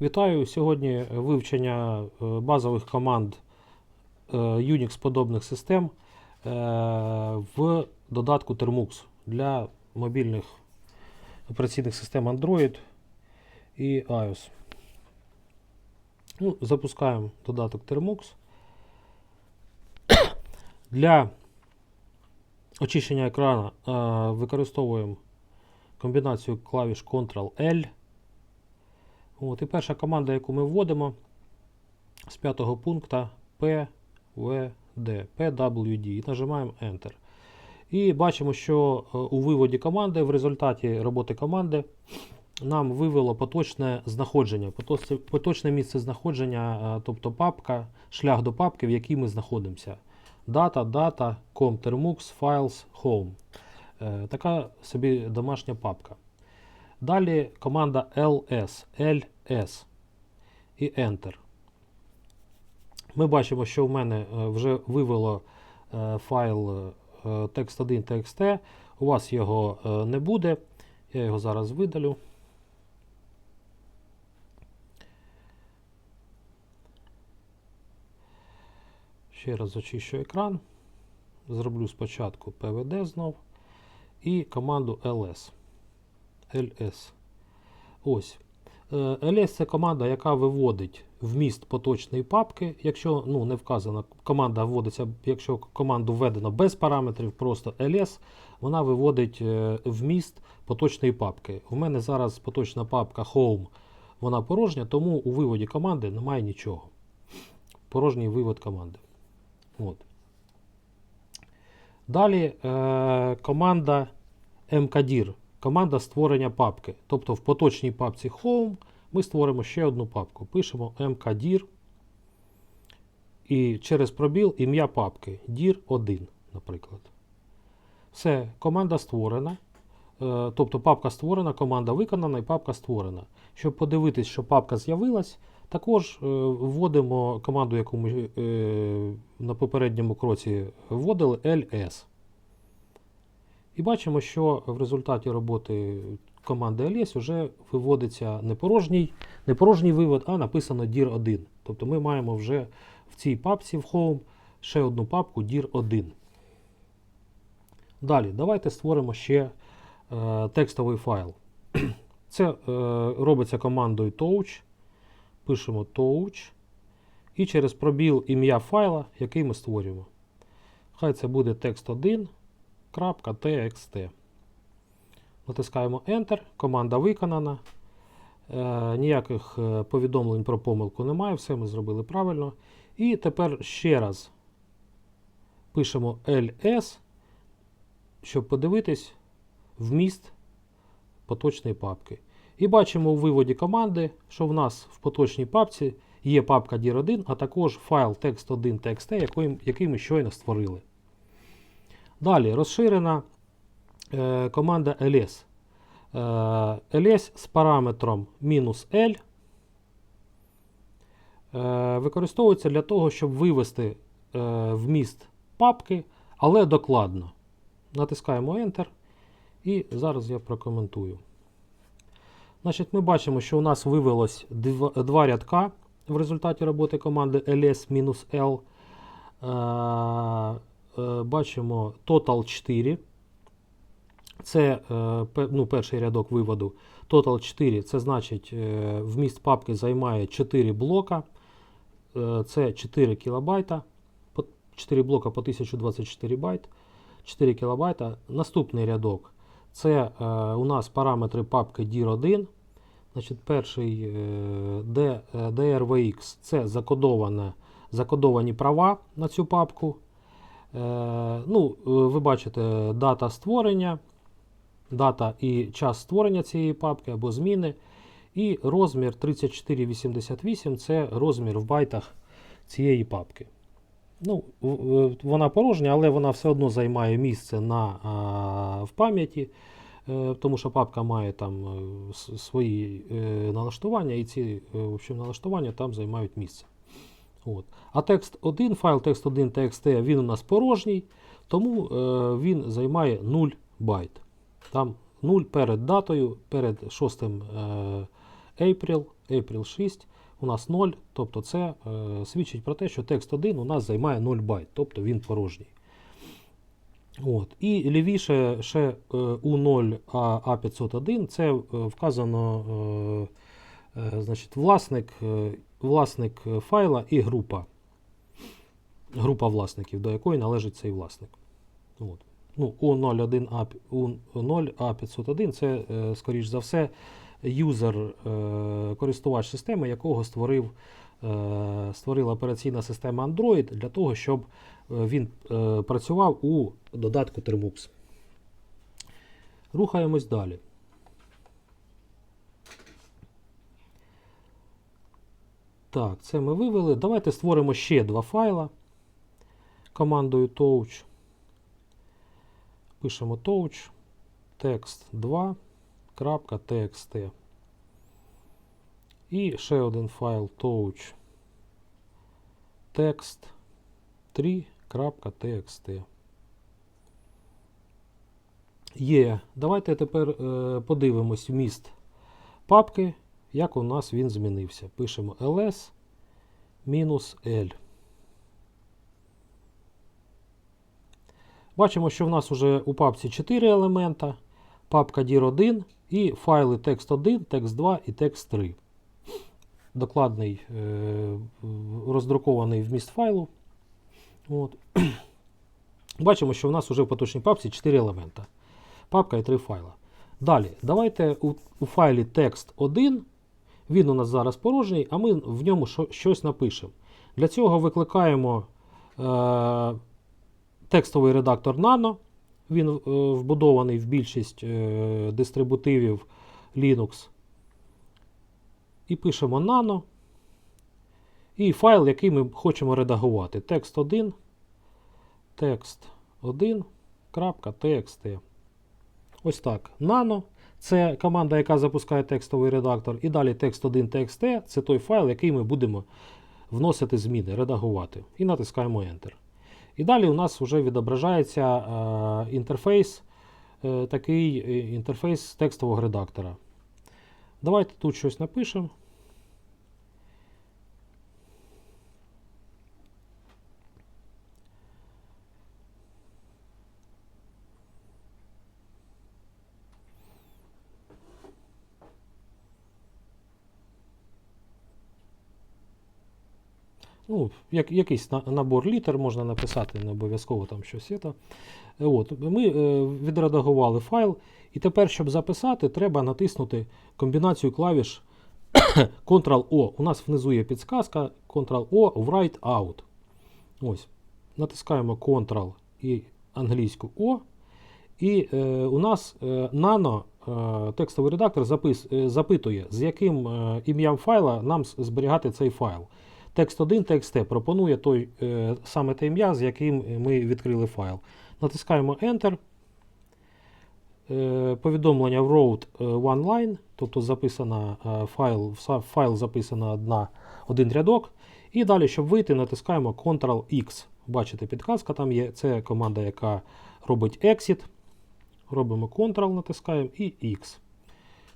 Вітаю! Сьогодні вивчення е, базових команд е, Unix-подобних систем е, в додатку Termux для мобільних операційних систем Android і iOS. Ну, запускаємо додаток Termux. Для очищення екрану використовуємо комбінацію клавіш Ctrl-L. От, і перша команда, яку ми вводимо з п'ятого пункту PWD, PWD і нажимаємо Enter. І бачимо, що е, у виводі команди, в результаті роботи команди, нам вивело поточне знаходження, поточне місце знаходження, е, тобто папка, шлях до папки, в якій ми знаходимося. Data, data, com, termux, files, home. Е, Така собі домашня папка. Далі команда ls, ls і Enter. Ми бачимо, що в мене е, вже вивело е, файл е, text1. У вас його е, не буде. Я його зараз видалю. Ще раз очищу екран. Зроблю спочатку pvd знов і команду ls. ls. Ось. Е, ls це команда, яка виводить вміст поточної папки. Якщо ну, не вказана, команда вводиться, якщо команду введено без параметрів, просто ls, вона виводить е, вміст поточної папки. У мене зараз поточна папка Home, вона порожня, тому у виводі команди немає нічого. Порожній вивод команди. От. Далі е, команда mkdir, команда створення папки. Тобто в поточній папці Home ми створимо ще одну папку. Пишемо mkdir і через пробіл ім'я папки dir1, наприклад. Все, команда створена. Е, Тобто папка створена, команда виконана і папка створена. Щоб подивитись, що папка з'явилась, також е, вводимо команду, яку ми е, на попередньому кроці вводили, ls. І бачимо, що в результаті роботи команди ls вже виводиться не порожній, не порожній вивод, а написано dir1. Тобто ми маємо вже в цій папці в Home ще одну папку dir1. Далі, давайте створимо ще е, текстовий файл. Це е, робиться командою touch. Пишемо touch. І через пробіл ім'я файла, який ми створюємо. Хай це буде text1.txt. Натискаємо Enter. Команда виконана. Е, ніяких е, повідомлень про помилку немає. Все ми зробили правильно. І тепер ще раз пишемо ls, щоб подивитись вміст поточної папки. І бачимо у виводі команди, що в нас в поточній папці є папка dir1, а також файл text1.txt, який, який ми щойно створили. Далі розширена е, команда ls. Е, ls з параметром "-l е, використовується для того, щоб вивести е, вміст папки, але докладно. Натискаємо Enter. І зараз я прокоментую. Значить, Ми бачимо, що у нас вивелось два, два рядка в результаті роботи команди ls-l. Е, бачимо total 4. Це е, ну, перший рядок виводу. Total 4 це значить е, вміст папки займає 4 блока. Це 4 кілобайта. 4 блока по 1024 байт. 4 кілобайта. Наступний рядок це е, у нас параметри папки dir1. Значить, перший е, DRVX це закодоване, закодовані права на цю папку. Е, ну, е, ви бачите дата створення, дата і час створення цієї папки або зміни. І розмір 3488 це розмір в байтах цієї папки. Ну, вона порожня, але вона все одно займає місце на, а, в пам'яті, е, тому що папка має там е, свої е, налаштування, і ці е, в общем, налаштування там займають місце. От. А текст 1, файл text 1 txt, він у нас порожній, тому е, він займає 0 байт. Там 0 перед датою, перед шостим е, April, April 6, у нас 0, тобто це е, свідчить про те, що текст 1 у нас займає 0 байт, тобто він порожній. От. І лівіше ще е, U0 A501 це е, вказано е, е, значить, власник, е, власник е, файла і група. Група власників, до якої належить цей власник. От. Ну, U01A, U0A501 це, е, скоріш за все, юзер, е, користувач системи, якого створив, створила операційна система Android для того, щоб він працював у додатку Termux. Рухаємось далі. Так, це ми вивели. Давайте створимо ще два файла командою touch. Пишемо touch text 2.txt. І ще один файл touch text 3.txt. Є. Давайте тепер е, подивимось вміст папки, як у нас він змінився. Пишемо ls мінус L. Бачимо, що в нас вже у папці 4 елемента. Папка dir1 і файли text1, text2 і text3. Докладний е, роздрукований вміст файлу. От. Бачимо, що в нас вже в поточній папці 4 елемента. Папка і 3 файла. Далі, давайте у, у файлі text1, він у нас зараз порожній, а ми в ньому щось напишемо. Для цього викликаємо е, текстовий редактор Nano. Він е, вбудований в більшість е, дистрибутивів Linux. І пишемо Nano. І файл, який ми хочемо редагувати. Текст 1. Текст 1.txt. Ось так. Nano. Це команда, яка запускає текстовий редактор. І далі текст 1.txt це той файл, який ми будемо вносити зміни, редагувати. І натискаємо Enter. І далі у нас вже відображається е, інтерфейс, е, такий е, інтерфейс текстового редактора. Давайте тут щось напишемо. Ну, як, якийсь на- набор літер можна написати, не обов'язково там щось. Це. От, ми е, відредагували файл, і тепер, щоб записати, треба натиснути комбінацію клавіш Ctrl-O. У нас внизу є підсказка Ctrl-O Write Out. Ось. Натискаємо Ctrl і англійську O. І е, у нас е, Nano е, текстовий редактор запис, е, запитує, з яким е, ім'ям файла нам зберігати цей файл. Текст 1, текст T пропонує той, е, саме те ім'я, з яким ми відкрили файл. Натискаємо Enter. Е, повідомлення wrote е, one line, тобто записана е, файл, вса- файл записано одна, один рядок. І далі, щоб вийти, натискаємо Ctrl-X. Бачите, підказка там є. Це команда, яка робить exit. Робимо Ctrl, натискаємо і X.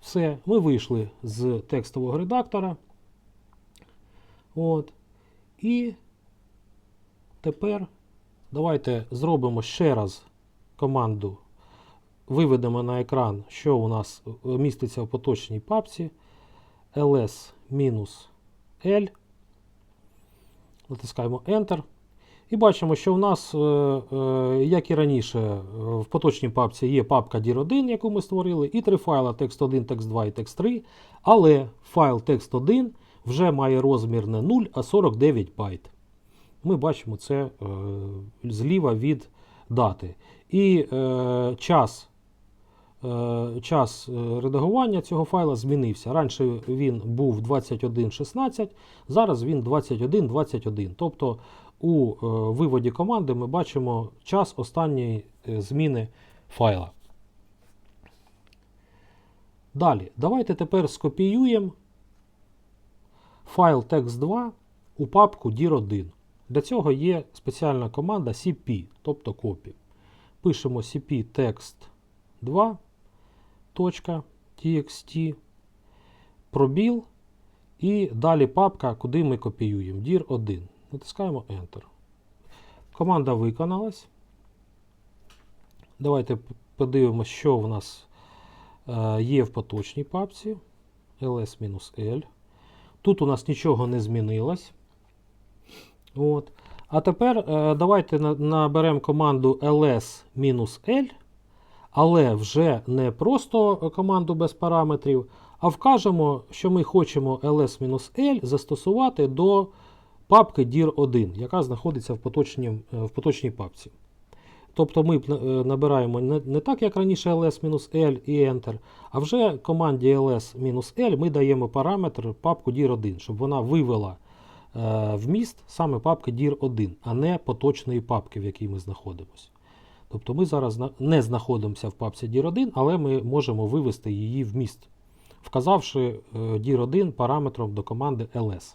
Все, ми вийшли з текстового редактора. От. І тепер давайте зробимо ще раз команду. Виведемо на екран, що у нас е, міститься в поточній папці. ls-l. Натискаємо Enter. І бачимо, що в нас, е, е, як і раніше, в поточній папці є папка dir1, яку ми створили, і три файли text1, text2 і text3. Але файл text1 вже має розмір не 0, а 49 байт. Ми бачимо це е, зліва від дати. І е, час, е, час е, редагування цього файла змінився. Раніше він був 21.16, зараз він 21.21. Тобто у е, виводі команди ми бачимо час останньої е, зміни файла. Далі, давайте тепер скопіюємо файл text2 у папку dir1. Для цього є спеціальна команда cp, тобто copy. Пишемо cp text2.txt. пробіл і далі папка, куди ми копіюємо. dir 1. Натискаємо Enter. Команда виконалась. Давайте подивимося, що в нас е, є в поточній папці. ls-l. Тут у нас нічого не змінилось. От. А тепер е, давайте на- наберемо команду ls-l, але вже не просто команду без параметрів, а вкажемо, що ми хочемо ls-l застосувати до папки dir1, яка знаходиться в, поточній, е, в поточній папці. Тобто ми е, набираємо не, так, як раніше ls-l і Enter, а вже команді ls-l ми даємо параметр папку dir1, щоб вона вивела е, вміст саме папки dir1, а не поточної папки, в якій ми знаходимося. Тобто ми зараз не знаходимося в папці dir1, але ми можемо вивести її в міст, вказавши е, dir1 параметром до команди ls.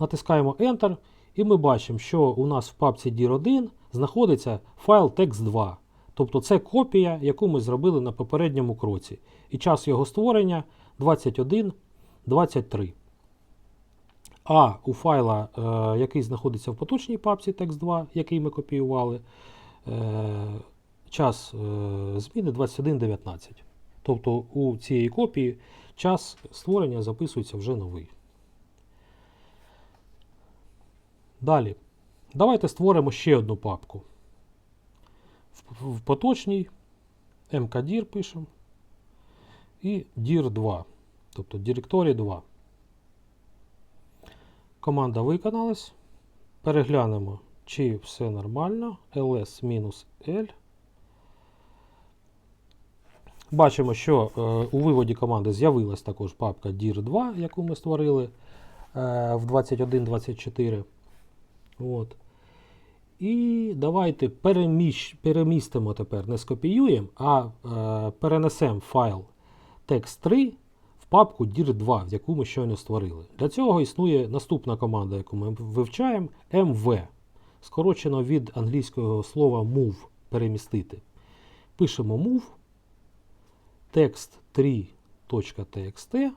Натискаємо Enter, і ми бачимо, що у нас в папці dir1 знаходиться файл text2. Тобто це копія, яку ми зробили на попередньому кроці. І час його створення 21.23. А у файла, е, який знаходиться в поточній папці text2, який ми копіювали, е, час е, зміни 21.19. Тобто у цієї копії час створення записується вже новий. Далі. Давайте створимо ще одну папку. В, поточній mkdir пишемо і dir 2, тобто Directory 2. Команда виконалась. Переглянемо, чи все нормально. ls-l. Бачимо, що е, у виводі команди з'явилась також папка dir 2, яку ми створили е, в 21.24. От. І давайте переміщ, перемістимо тепер, не скопіюємо, а е, перенесемо файл text3 в папку dir2, в яку ми щойно створили. Для цього існує наступна команда, яку ми вивчаємо mv. Скорочено від англійського слова move перемістити. Пишемо move text3.txt,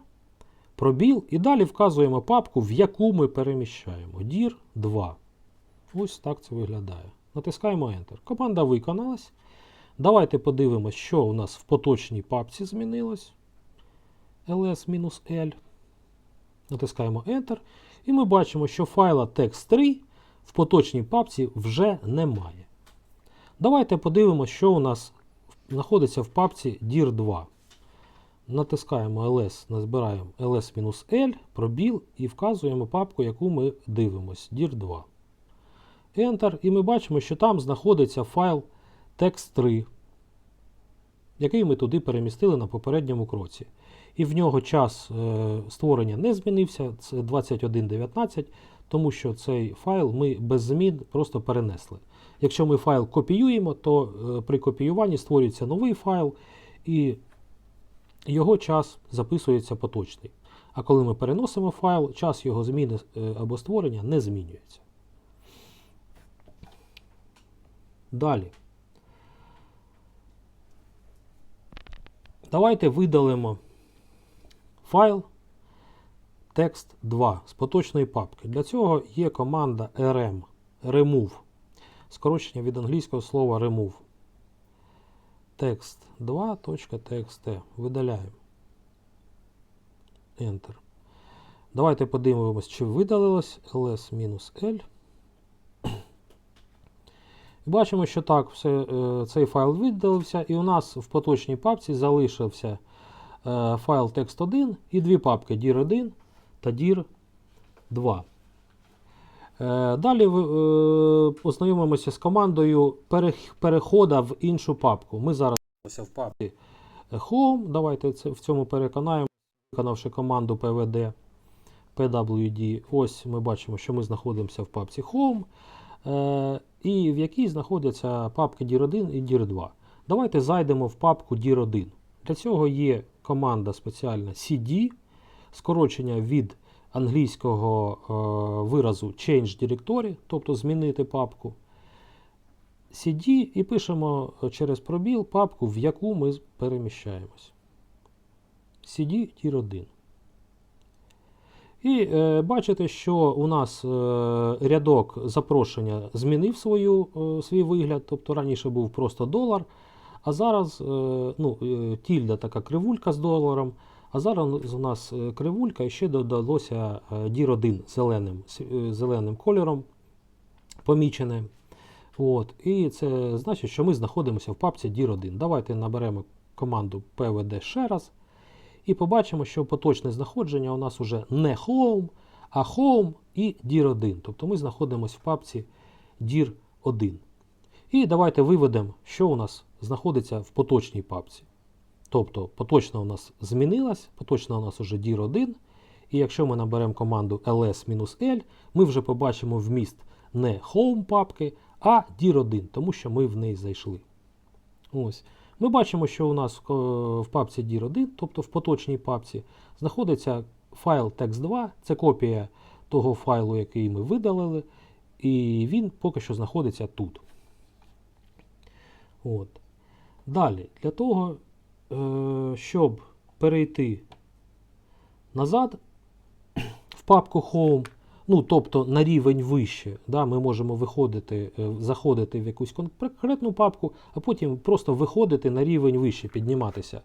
пробіл і далі вказуємо папку, в яку ми переміщаємо. dir 2. Ось так це виглядає. Натискаємо Enter. Команда виконалась. Давайте подивимося, що у нас в поточній папці змінилось. ls-l. Натискаємо Enter. І ми бачимо, що файла text3 в поточній папці вже немає. Давайте подивимося, що у нас знаходиться в папці dir 2. Натискаємо ls, назбираємо ls-l, пробіл і вказуємо папку, яку ми дивимося. dir 2. Enter, і ми бачимо, що там знаходиться файл text3, який ми туди перемістили на попередньому кроці. І в нього час е, створення не змінився, це 21.19, тому що цей файл ми без змін просто перенесли. Якщо ми файл копіюємо, то е, при копіюванні створюється новий файл, і його час записується поточний. А коли ми переносимо файл, час його зміни е, або створення не змінюється. Далі. Давайте видалимо файл text2 з поточної папки. Для цього є команда rm remove. Скорочення від англійського слова remove. text2.txt. Видаляємо. Enter. Давайте подивимось, чи видалилось ls-l. Бачимо, що так, все, е, цей файл видалився, і у нас в поточній папці залишився е, файл text1 і дві папки dir1 та dir2. Е, Далі познайомимося з командою перех- перехода в іншу папку. Ми зараз в папці Home. Давайте в цьому переконаємо, виконавши команду pvd pwd. Ось ми бачимо, що ми знаходимося в папці Home. І в якій знаходяться папки dir1 і dir2. Давайте зайдемо в папку dir1. Для цього є команда спеціальна cd, скорочення від англійського е, виразу Change Directory, тобто змінити папку. cd і пишемо через пробіл папку, в яку ми переміщаємось. cd dir1. І е, бачите, що у нас е, рядок запрошення змінив свою, е, свій вигляд, тобто раніше був просто долар, а зараз е, ну, е, тільда така кривулька з доларом, а зараз у нас е, кривулька і ще додалося е, DIR 1 зеленим, зеленим кольором помічене. От, і це значить, що ми знаходимося в папці DIR 1. Давайте наберемо команду pvd ще раз. І побачимо, що поточне знаходження у нас уже не home, а home і dir 1. Тобто ми знаходимося в папці dir 1. І давайте виведемо, що у нас знаходиться в поточній папці. Тобто поточна у нас змінилась, поточна у нас уже dir 1. І якщо ми наберемо команду ls-l, ми вже побачимо вміст не home папки, а dir 1, тому що ми в неї зайшли. Ось. Ми бачимо, що у нас е, в папці dir 1, тобто в поточній папці, знаходиться файл text2, це копія того файлу, який ми видалили, і він поки що знаходиться тут. От. Далі, для того, е, щоб перейти назад в папку Home, ну, тобто на рівень вище, да, ми можемо виходити, е, заходити в якусь конкретну папку, а потім просто виходити на рівень вище, підніматися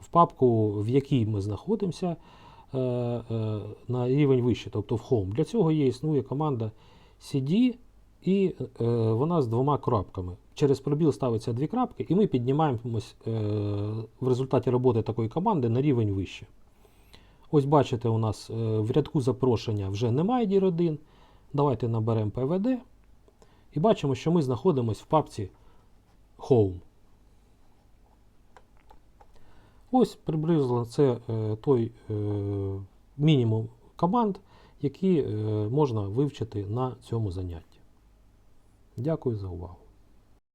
в папку, в якій ми знаходимося, е, е, на рівень вище, тобто в Home. Для цього є існує команда CD, і вона з двома крапками. Через пробіл ставиться дві крапки, і ми піднімаємось в результаті роботи такої команди на рівень вище. Ось бачите, у нас е, в рядку запрошення вже немає dir 1. Давайте наберемо pvd і бачимо, що ми знаходимося в папці Home. Ось приблизно це е, той е, мінімум команд, які можна вивчити на цьому занятті. Дякую за увагу.